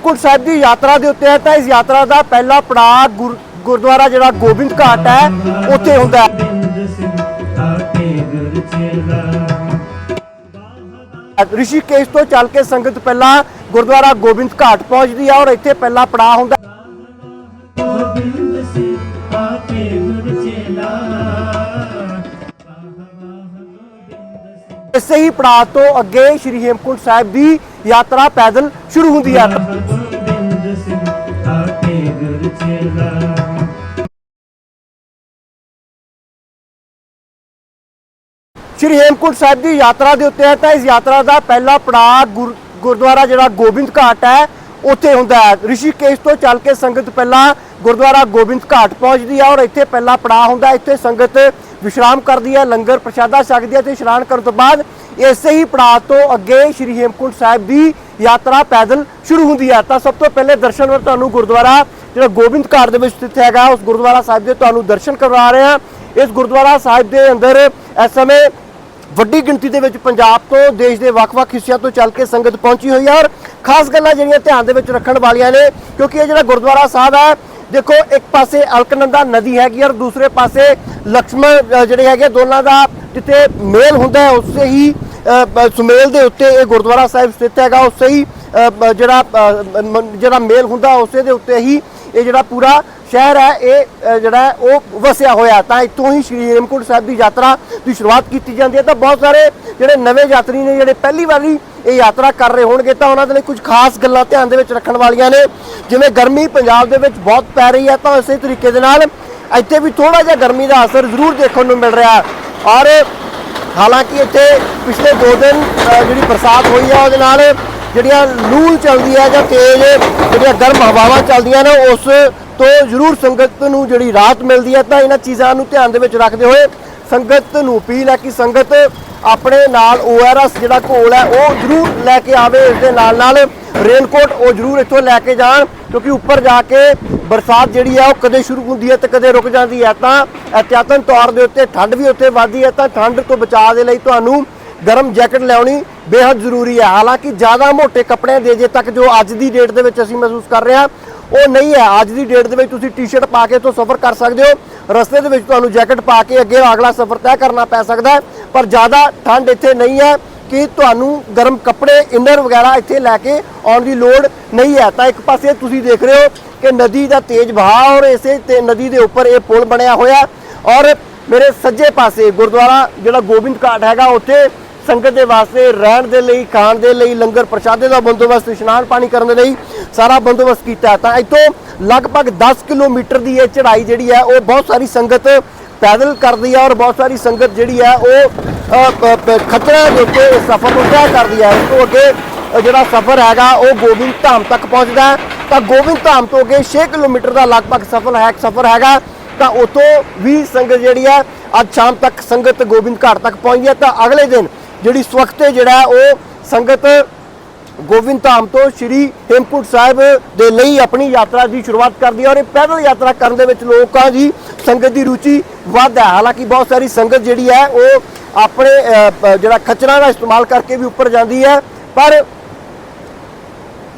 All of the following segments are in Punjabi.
ਸ਼੍ਰੀ ਹੇਮਕੁੰਟ ਸਾਹਿਬ ਦੀ ਯਾਤਰਾ ਦੇ ਉੱਤੇ ਹੈ ਤਾਂ ਇਸ ਯਾਤਰਾ ਦਾ ਪਹਿਲਾ ਪੜਾਅ ਗੁਰ- ਗੁਰਦੁਆਰਾ ਜਿਹੜਾ ਗੋਬਿੰਦ ਘਾਟ ਹੈ, ਉੱਥੇ ਹੁੰਦਾ ਹੈ। ਬਿੰਦ ਰਿਸ਼ੀਕੇਸ਼ ਤੋਂ ਚੱਲ ਕੇ ਸੰਗਤ ਪਹਿਲਾਂ ਗੁਰਦੁਆਰਾ ਗੋਬਿੰਦ ਘਾਟ ਪਹੁੰਚਦੀ ਹੈ ਔਰ ਇੱਥੇ ਪਹਿਲਾ ਪੜਾਅ ਹੁੰਦਾ ਇਸੇ ਹੀ ਪੜਾਅ ਤੋਂ ਅੱਗੇ ਸ਼੍ਰੀ ਹੇਮਕੁੰਟ ਸਾਹਿਬ ਦੀ ਯਾਤਰਾ ਪੈਦਲ ਸ਼ੁਰੂ ਹੁੰਦੀ ਹੈ ਸ਼੍ਰੀ ਹੇਮਕੁੰਟ ਸਾਹਿਬ ਦੀ ਯਾਤਰਾ ਦੇ ਉੱਤੇ ਹੈ ਤਾਂ ਇਸ ਯਾਤਰਾ ਦਾ ਪਹਿਲਾ ਪੜਾਅ ਗੁਰ- ਗੁਰਦੁਆਰਾ ਜਿਹੜਾ ਗੋਬਿੰਦ ਘਾਟ ਹੈ। ਉੱਥੇ ਹੁੰਦਾ ਹੈ। ਰਿਸ਼ੀਕੇਸ਼ ਤੋਂ ਚੱਲ ਕੇ ਸੰਗਤ ਪਹਿਲਾਂ ਗੁਰਦੁਆਰਾ ਗੋਬਿੰਦ ਘਾਟ ਪਹੁੰਚਦੀ ਹੈ ਔਰ ਇੱਥੇ ਪਹਿਲਾ ਪੜਾਅ ਹੁੰਦਾ ਇੱਥੇ ਸੰਗਤ ਵਿਸ਼ਰਾਮ ਕਰਦੀ ਹੈ, ਲੰਗਰ ਪ੍ਰਸ਼ਾਦਾ ਛਕਦੀ ਹੈ ਤੇ ਇਸ਼ਨਾਨ ਕਰਨ ਤੋਂ ਬਾਅਦ ਇਸੇ ਹੀ ਪੜਾਅ ਤੋਂ ਅੱਗੇ ਸ਼੍ਰੀ ਹੇਮਕੁੰਟ ਸਾਹਿਬ ਦੀ ਯਾਤਰਾ ਪੈਦਲ ਸ਼ੁਰੂ ਹੁੰਦੀ ਹੈ। ਤਾਂ ਸਭ ਤੋਂ ਪਹਿਲੇ ਦਰਸ਼ਨ ਵਰ ਤੁਹਾਨੂੰ ਗੁਰਦੁਆਰਾ ਜਿਹੜਾ ਗੋਬਿੰਦ ਘਾਟ ਦੇ ਵਿੱਚ ਸਥਿਤ ਹੈਗਾ, ਉਸ ਗੁਰਦੁਆਰਾ ਸਾਹਿਬ ਦੇ ਤੁਹਾਨੂੰ ਦਰਸ਼ਨ ਕਰਵਾ ਰਹੇ ਹਾਂ। ਇਸ ਗੁਰਦੁਆਰਾ ਸਾਹਿਬ ਦੇ ਅੰਦਰ ਇਸ ਸਮੇਂ ਵੱਡੀ ਗਿਣਤੀ ਦੇ ਵਿੱਚ ਪੰਜਾਬ ਤੋਂ ਦੇਸ਼ ਦੇ ਵੱਖ-ਵੱਖ ਹਿੱਸਿਆਂ ਤੋਂ ਚੱਲ ਕੇ ਸੰਗਤ ਪਹੁੰਚੀ ਹੋਈ ਹੈ ਔਰ ਖਾਸ ਗੱਲਾਂ ਜਿਹੜੀਆਂ ਧਿਆਨ ਦੇ ਵਿੱਚ ਰੱਖਣ ਵਾਲੀਆਂ ਨੇ, ਕਿਉਂਕਿ ਇਹ ਜਿਹੜਾ ਗੁਰਦੁਆਰਾ ਸਾਹਿਬ ਹੈ, ਦੇਖੋ ਇੱਕ ਪਾਸੇ ਅਲਕਨੰਦਾ ਨਦੀ ਹੈਗੀ ਔਰ ਦੂਸਰੇ ਪਾਸੇ ਲక్ష్ਮਣ ਜਿਹੜੇ ਹੈਗੇ ਦੋਨਾਂ ਦਾ ਜਿੱਥੇ ਮੇਲ ਹੁੰਦਾ ਹੈ, ਉਸੇ ਹੀ ਸੁਮੇਲ ਦੇ ਉੱਤੇ ਇਹ ਗੁਰਦੁਆਰਾ ਸਾਹਿਬ ਸਥਿਤ ਹੈਗਾ, ਉਸੇ ਹੀ ਜਿਹੜਾ ਜਿਹੜਾ ਮੇਲ ਹੁੰਦਾ, ਉਸੇ ਦੇ ਉੱਤੇ ਹੀ ਇਹ ਜਿਹੜਾ ਪੂਰਾ ਸ਼ਹਿਰ ਹੈ, ਇਹ ਜਿਹੜਾ ਉਹ ਵਸਿਆ ਹੋਇਆ ਤਾਂ ਇੱਥੋਂ ਹੀ ਸ਼੍ਰੀ ਹੇਮਕੁੰਟ ਸਾਹਿਬ ਦੀ ਯਾਤਰਾ ਦੀ ਸ਼ੁਰੂਆਤ ਕੀਤੀ ਜਾਂਦੀ ਹੈ। ਤਾਂ ਬਹੁਤ ਸਾਰੇ ਜਿਹੜੇ ਨਵੇਂ ਯਾਤਰੀ ਨੇ, ਜਿਹੜੇ ਪਹਿਲੀ ਵਾਰੀ ਇਹ ਯਾਤਰਾ ਕਰ ਰਹੇ ਹੋਣਗੇ, ਤਾਂ ਉਹਨਾਂ ਦੇ ਲਈ ਕੁਝ ਖਾਸ ਗੱਲਾਂ ਧਿਆਨ ਦੇ ਵਿੱਚ ਰੱਖਣ ਵਾਲੀਆਂ ਨੇ। ਜਿਵੇਂ ਗਰਮੀ ਪੰਜਾਬ ਦੇ ਵਿੱਚ ਬਹੁਤ ਪੈ ਰਹੀ ਹੈ, ਤਾਂ ਇਸੇ ਤਰੀਕੇ ਦੇ ਨਾਲ ਇੱਥੇ ਵੀ ਥੋੜਾ ਜਿਹਾ ਗਰਮੀ ਦਾ ਅਸਰ ਜ਼ਰੂਰ ਦੇਖਣ ਨੂੰ ਮਿਲ ਰਿਹਾ ਔਰ ਹਾਲਾਂਕਿ ਇੱਥੇ ਪਿਛਲੇ 2 ਦਿਨ ਜਿਹੜੀ ਬਰਸਾਤ ਹੋਈ ਹੈ, ਉਹਦੇ ਨਾਲ ਜਿਹੜੀਆਂ ਲੂ ਚੱਲਦੀ ਹੈ ਜਾਂ ਤੇਜ਼ ਜਿਹੜੀਆਂ ਗਰਮ ਹਵਾਵਾਂ ਚੱਲਦੀਆਂ ਨੇ, ਉਸ ਤੋਂ ਜ਼ਰੂਰ ਸੰਗਤ ਨੂੰ ਜਿਹੜੀ ਰਾਹਤ ਮਿਲਦੀ ਹੈ। ਤਾਂ ਇਹਨਾਂ ਚੀਜ਼ਾਂ ਨੂੰ ਧਿਆਨ ਦੇ ਵਿੱਚ ਰੱਖਦੇ ਹੋਏ ਸੰਗਤ ਨੂੰ ਅਪੀਲ ਹੈ ਕਿ ਸੰਗਤ ਆਪਣੇ ਨਾਲ ORS ਜਿਹੜਾ ਘੋਲ ਹੈ, ਉਹ ਜ਼ਰੂਰ ਲੈ ਕੇ ਆਵੇ, ਇਸ ਦੇ ਨਾਲ ਨਾਲ ਰੇਨਕੋਟ ਉਹ ਜ਼ਰੂਰ ਇੱਥੋਂ ਲੈ ਕੇ ਜਾਣ, ਕਿਉਂਕਿ ਉੱਪਰ ਜਾ ਕੇ ਬਰਸਾਤ ਜਿਹੜੀ ਹੈ ਉਹ ਕਦੇ ਸ਼ੁਰੂ ਹੁੰਦੀ ਹੈ ਤੇ ਕਦੇ ਰੁਕ ਜਾਂਦੀ ਹੈ। ਤਾਂ ਅਹਤਿਆਤਨ ਤੌਰ ਦੇ ਉੱਤੇ ਠੰਡ ਵੀ ਉੱਥੇ ਵੱਧਦੀ ਹੈ, ਤਾਂ ਠੰਡ ਤੋਂ ਬਚਾਅ ਦੇ ਲਈ ਤੁਹਾਨੂੰ ਗਰਮ ਜੈਕਟ ਲਿਆਉਣੀ ਬੇਹੱਦ ਜ਼ਰੂਰੀ ਹੈ। ਹਾਲਾਂਕਿ ਜ਼ਿਆਦਾ ਮੋٹے ਕੱਪੜਿਆਂ ਦੇ ਜੇ ਤੱਕ ਜੋ ਅੱਜ ਦੀ ਡੇਟ ਦੇ ਵਿੱਚ ਅਸੀਂ ਮਹਿਸੂਸ ਕਰ ਰਹੇ ਹਾਂ, ਉਹ ਨਹੀਂ ਹੈ। ਅੱਜ ਦੀ ਡੇਟ ਦੇ ਵਿੱਚ ਤੁਸੀਂ ਟੀ-ਸ਼ਰਟ ਪਾ ਕੇ ਤੋਂ ਸਫ਼ਰ ਕਰ ਸਕਦੇ ਹੋ। ਰਸਤੇ ਦੇ ਵਿੱਚ ਤੁਹਾਨੂੰ ਜੈਕਟ ਪਾ ਕੇ ਅੱਗੇ ਅਗਲਾ ਸਫ਼ਰ ਤੈਅ ਕਰਨਾ ਪੈ ਸਕਦਾ ਹੈ, ਪਰ ਜ਼ਿਆਦਾ ਠੰਡ ਇੱਥੇ ਨਹੀਂ ਹੈ ਕਿ ਤੁਹਾਨੂੰ ਗਰਮ ਕੱਪੜੇ ਇਨਰ ਵਗੈਰਾ ਇੱਥੇ ਲੈ ਕੇ ਆਉਣ ਦੀ ਲੋੜ ਨਹੀਂ ਹੈ। ਤਾਂ ਇੱਕ ਪਾਸੇ ਤੁਸੀਂ ਦੇਖ ਰਹੇ ਹੋ ਕਿ ਨਦੀ ਦਾ ਤੇਜ਼ ਵਹਾਅ ਔਰ ਇਸੇ ਤੇ ਨਦੀ ਦੇ ਉੱਪਰ ਇਹ ਪੁਲ ਬਣਿਆ ਹੋਇਆ ਔਰ ਮੇਰੇ ਸੱਜੇ ਪਾਸੇ ਗੁਰਦੁਆਰਾ ਜਿਹੜਾ ਗੋਬਿੰਦ ਘਾਟ ਹੈਗਾ, ਉੱਥੇ ਸੰਗਤ ਦੇ ਵਾਸਤੇ, ਰਹਿਣ ਦੇ ਲਈ, ਖਾਣ ਦੇ ਲਈ, ਲੰਗਰ ਪ੍ਰਸ਼ਾਦੇ ਦਾ ਬੰਦੋਬਸਤ, ਇਸ਼ਨਾਨ ਪਾਣੀ ਕਰਨ ਦੇ ਲਈ ਸਾਰਾ ਬੰਦੋਬਸਤ ਕੀਤਾ ਤਾਂ ਇੱਥੋਂ ਲਗਭਗ 10 ਕਿਲੋਮੀਟਰ ਦੀ ਇਹ ਚੜ੍ਹਾਈ ਜਿਹੜੀ ਹੈ, ਉਹ ਬਹੁਤ ਸਾਰੀ ਸੰਗਤ ਪੈਦਲ ਕਰਦੀ ਹੈ ਔਰ ਬਹੁਤ ਸਾਰੀ ਸੰਗਤ ਜਿਹੜੀ ਹੈ, ਉਹ ਖਤਰਾ ਪ- ਪ- ਖੱਚਰਾਂ ਦੇ ਉੱਤੇ ਸਫ਼ਰ ਨੂੰ ਤੈਅ ਕਰਦੀ ਹੈ। ਇਸ ਤੋਂ ਅੱਗੇ ਜਿਹੜਾ ਸਫ਼ਰ ਹੈਗਾ, ਉਹ ਗੋਬਿੰਦ ਧਾਮ ਤੱਕ ਪਹੁੰਚਦਾ ਤਾਂ ਗੋਬਿੰਦ ਧਾਮ ਤੋਂ ਅੱਗੇ 6 ਕਿਲੋਮੀਟਰ ਦਾ ਲਗਭਗ ਸਫ਼ਰ ਹੈ, ਸਫ਼ਰ ਹੈਗਾ। ਤਾਂ ਉਤੋਂ ਵੀ ਸੰਗਤ ਜਿਹੜੀ ਹੈ, ਅੱਜ ਸ਼ਾਮ ਤੱਕ ਸੰਗਤ ਗੋਬਿੰਦ ਘਾਟ ਤੱਕ ਪਹੁੰਚੀ ਹੈ। ਤਾਂ ਅਗਲੇ ਦਿਨ ਜਿਹੜੀ ਸਵਖਤੇ ਜਿਹੜਾ ਉਹ ਸੰਗਤ ਗੋਬਿੰਦ ਧਾਮ ਤੋਂ ਸ਼੍ਰੀ ਹੇਮਕੁੰਟ ਸਾਹਿਬ ਦੇ ਲਈ ਆਪਣੀ ਯਾਤਰਾ ਦੀ ਸ਼ੁਰੂਆਤ ਕਰਦੀ ਹੈ ਔਰ ਇਹ ਪੈਦਲ ਯਾਤਰਾ ਕਰਨ ਦੇ ਵਿੱਚ ਲੋਕਾਂ ਦੀ ਸੰਗਤ ਦੀ ਰੁਚੀ ਵੱਧ ਹੈ। ਹਾਲਾਂਕਿ ਬਹੁਤ ਸਾਰੀ ਸੰਗਤ ਜਿਹੜੀ ਹੈ ਉਹ ਆਪਣੇ ਜਿਹੜਾ ਖੱਚਰਾਂ ਦਾ ਇਸਤੇਮਾਲ ਕਰਕੇ ਵੀ ਉੱਪਰ ਜਾਂਦੀ ਹੈ, ਪਰ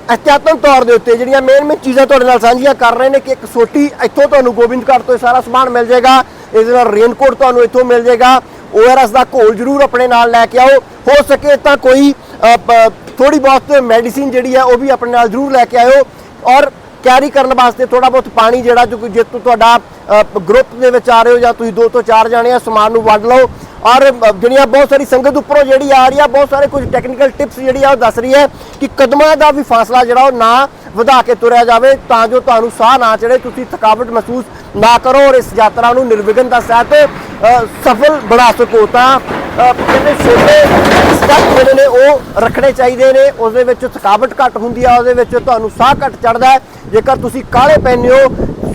ਅਹਤਿਆਤਨ ਤੌਰ ਦੇ ਉੱਤੇ ਜਿਹੜੀਆਂ ਮੇਨ ਮੇਨ ਚੀਜ਼ਾਂ ਤੁਹਾਡੇ ਨਾਲ ਸਾਂਝੀਆਂ ਕਰ ਰਹੇ ਨੇ ਕਿ ਇੱਕ ਸੋਟੀ ਇੱਥੋਂ ਤੁਹਾਨੂੰ ਗੋਬਿੰਦ ਘਾਟ ਤੋਂ ਇਹ ਸਾਰਾ ਸਮਾਨ ਮਿਲ ਜਾਏਗਾ ਇਸ ਨਾਲ ਰੇਨਕੋਟ ਤੁਹਾਨੂੰ ਇੱਥੋਂ ਮਿਲ ਜਾਏਗਾ ORS ਦਾ ਘੋਲ ਜ਼ਰੂਰ ਆਪਣੇ ਨਾਲ ਲੈ ਕੇ ਆਓ। ਹੋ ਸਕੇ ਤਾਂ ਕੋਈ ਥੋੜੀ ਬਹੁਤ ਮੈਡੀਸਿਨ ਜਿਹੜੀ ਹੈ ਉਹ ਵੀ ਆਪਣੇ ਨਾਲ ਜ਼ਰੂਰ ਲੈ ਕੇ ਆਇਓ। ਔਰ ਕੈਰੀ ਕਰਨ ਵਾਸਤੇ ਥੋੜਾ ਬਹੁਤ ਪਾਣੀ ਜਿਹੜਾ ਜੋ ਜੇ ਤੁ- ਤੁਹਾਡਾ ਗਰੁੱਪ ਦੇ ਵਿੱਚ ਆ ਰਹੇ ਹੋ ਜਾਂ ਤੁਸੀਂ ਦੋ ਤੋਂ ਚਾਰ ਜਾਣੇ ਆ, ਸਮਾਨ ਨੂੰ ਵੰਡ ਲਓ। ਔਰ ਜਿਹੜੀਆਂ ਬਹੁਤ ਸਾਰੀ ਸੰਗਤ ਉੱਪਰੋਂ ਜਿਹੜੀ ਆ ਰਹੀ ਆ, ਬਹੁਤ ਸਾਰੇ ਕੁਝ ਟੈਕਨੀਕਲ ਟਿਪਸ ਜਿਹੜੀ ਆ, ਉਹ ਦੱਸ ਰਹੀ ਹੈ ਕਿ ਕਦਮਾਂ ਦਾ ਵੀ ਫਾਸਲਾ ਜਿਹੜਾ ਉਹ ਨਾ ਵਧਾ ਕੇ ਤੁਰਿਆ ਜਾਵੇ, ਤਾਂ ਜੋ ਤੁਹਾਨੂੰ ਸਾਹ ਨਾ ਚੜੇ ਤੁਸੀਂ ਥਕਾਵਟ ਮਹਿਸੂਸ ਨਾ ਕਰੋ। ਔਰ ਇਸ ਯਾਤਰਾ ਨੂੰ ਨਿਰਵਿਘਨ ਦਾ ਸਹਿਤ ਸਫਲ ਬਣਾ ਸਕੋ ਤਾਂ ਅ, ਕਹਿੰਦੇ ਛੋਟੇ ਸਟੈਪ ਜਿਹੜੇ ਨੇ ਉਹ ਰੱਖਣੇ ਚਾਹੀਦੇ ਨੇ। ਉਸ ਦੇ ਵਿੱਚ ਥਕਾਵਟ ਘੱਟ ਹੁੰਦੀ ਆ ਉਹਦੇ ਵਿੱਚ ਤੁਹਾਨੂੰ ਸਾਹ ਘੱਟ ਚੜਦਾ ਜੇਕਰ ਤੁਸੀਂ ਕਾਲੇ ਪੈਂਦੇ ਹੋ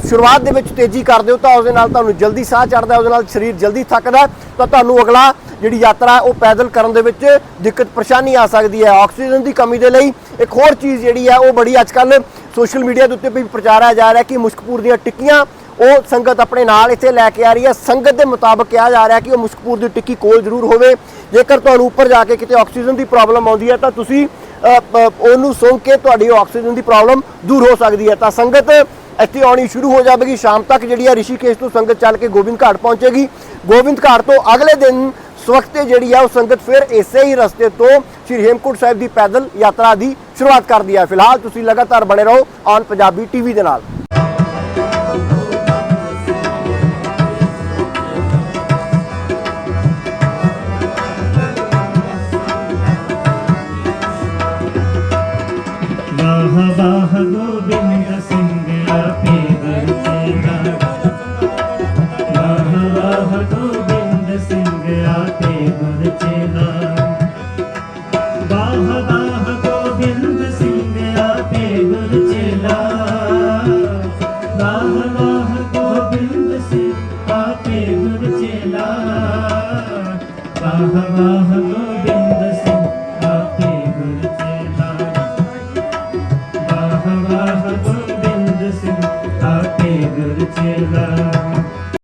ਸ਼ੁਰੂਆਤ ਦੇ ਵਿੱਚ ਤੇਜ਼ੀ ਕਰਦੇ ਹੋ ਤਾਂ ਉਸ ਦੇ ਨਾਲ ਤੁਹਾਨੂੰ ਜਲਦੀ ਸਾਹ ਚੜਦਾ ਹੈ, ਉਹਦੇ ਨਾਲ ਸਰੀਰ ਜਲਦੀ ਥੱਕਦਾ ਤਾਂ ਤੁਹਾਨੂੰ ਅਗਲਾ ਜਿਹੜੀ ਯਾਤਰਾ ਹੈ ਉਹ ਪੈਦਲ ਕਰਨ ਦੇ ਵਿੱਚ ਦਿੱਕਤ ਪਰੇਸ਼ਾਨੀ ਆ ਸਕਦੀ ਹੈ। ਆਕਸੀਜਨ ਦੀ ਕਮੀ ਦੇ ਲਈ ਇੱਕ ਹੋਰ ਚੀਜ਼ ਜਿਹੜੀ ਹੈ ਉਹ ਬੜੀ ਅੱਜਕੱਲ ਸੋਸ਼ਲ ਮੀਡੀਆ ਦੇ ਉੱਤੇ ਵੀ ਪ੍ਰਚਾਰਿਆ ਜਾ ਰਿਹਾ ਕਿ ਮੁਸ਼ਕਪੂਰ ਦੀਆਂ ਟਿੱਕੀਆਂ ਉਹ ਸੰਗਤ ਆਪਣੇ ਨਾਲ ਇੱਥੇ ਲੈ ਕੇ ਆ ਰਹੀ ਹੈ। ਸੰਗਤ ਦੇ ਮੁਤਾਬਕ ਕਿਹਾ ਜਾ ਰਿਹਾ ਕਿ ਉਹ ਮੁਸ਼ਕਪੂਰ ਦੀ ਟਿੱਕੀ ਕੋਲ ਜ਼ਰੂਰ ਹੋਵੇ। ਜੇਕਰ ਤੁਹਾਨੂੰ ਉੱਪਰ ਜਾ ਕੇ ਕਿਤੇ ਆਕਸੀਜਨ ਦੀ ਪ੍ਰੋਬਲਮ ਆਉਂਦੀ ਹੈ, ਤਾਂ ਤੁਸੀਂ ਉਹਨੂੰ ਸੁੰਘ ਕੇ ਤੁਹਾਡੀ ਆਕਸੀਜਨ ਦੀ ਪ੍ਰੋਬਲਮ ਦੂਰ ਹੋ ਸਕਦੀ ਹੈ। ਤਾਂ ਸੰਗਤ ਇੱਥੇ ਆਉਣੀ ਸ਼ੁਰੂ ਹੋ ਜਾਵੇਗੀ। ਸ਼ਾਮ ਤੱਕ ਜਿਹੜੀ ਹੈ ਰਿਸ਼ੀਕੇਸ਼ ਤੋਂ ਸੰਗਤ ਚੱਲ ਕੇ ਗੋਬਿੰਦ ਘਾਟ ਪਹੁੰਚੇਗੀ। ਗੋਬਿੰਦ ਘਾਟ ਤੋਂ ਅਗਲੇ ਦਿਨ ਸਵਖਤੇ ਜਿਹੜੀ ਆ ਉਹ ਸੰਗਤ ਫਿਰ ਇਸੇ ਹੀ ਰਸਤੇ ਤੋਂ ਸ਼੍ਰੀ ਹੇਮਕੁੰਟ ਸਾਹਿਬ ਦੀ ਪੈਦਲ ਯਾਤਰਾ ਦੀ ਸ਼ੁਰੂਆਤ ਕਰਦੀ ਹੈ ਫਿਲਹਾਲ ਤੁਸੀਂ ਲਗਾਤਾਰ ਬਣੇ ਰਹੋ ਔਨ ਪੰਜਾਬੀ ਟੀਵੀ ਦੇ ਨਾਲ। ਵਾਹ ਵਾਹ ਗੋਬਿੰਦ ਸਿੰਘ ਆਪੇ ਗੁਰ ਵਾਹ ਵਾਹ ਗੋਬਿੰਦ ਸਿੰਘ ਆਪੇ ਗੁਰ ਵਾਹ ਵਾਹ ਗੋਬਿੰਦ ਸਿੰਘ ਆਪੇ ਗੁਰ ਵਾਹ ਵਾਹ ਗੋਬਿੰਦ ਸਿੰਘ ਆਪੇ ਗੁਰ ਵਾਹ ਵਾਹ ਗੋਬਿੰਦ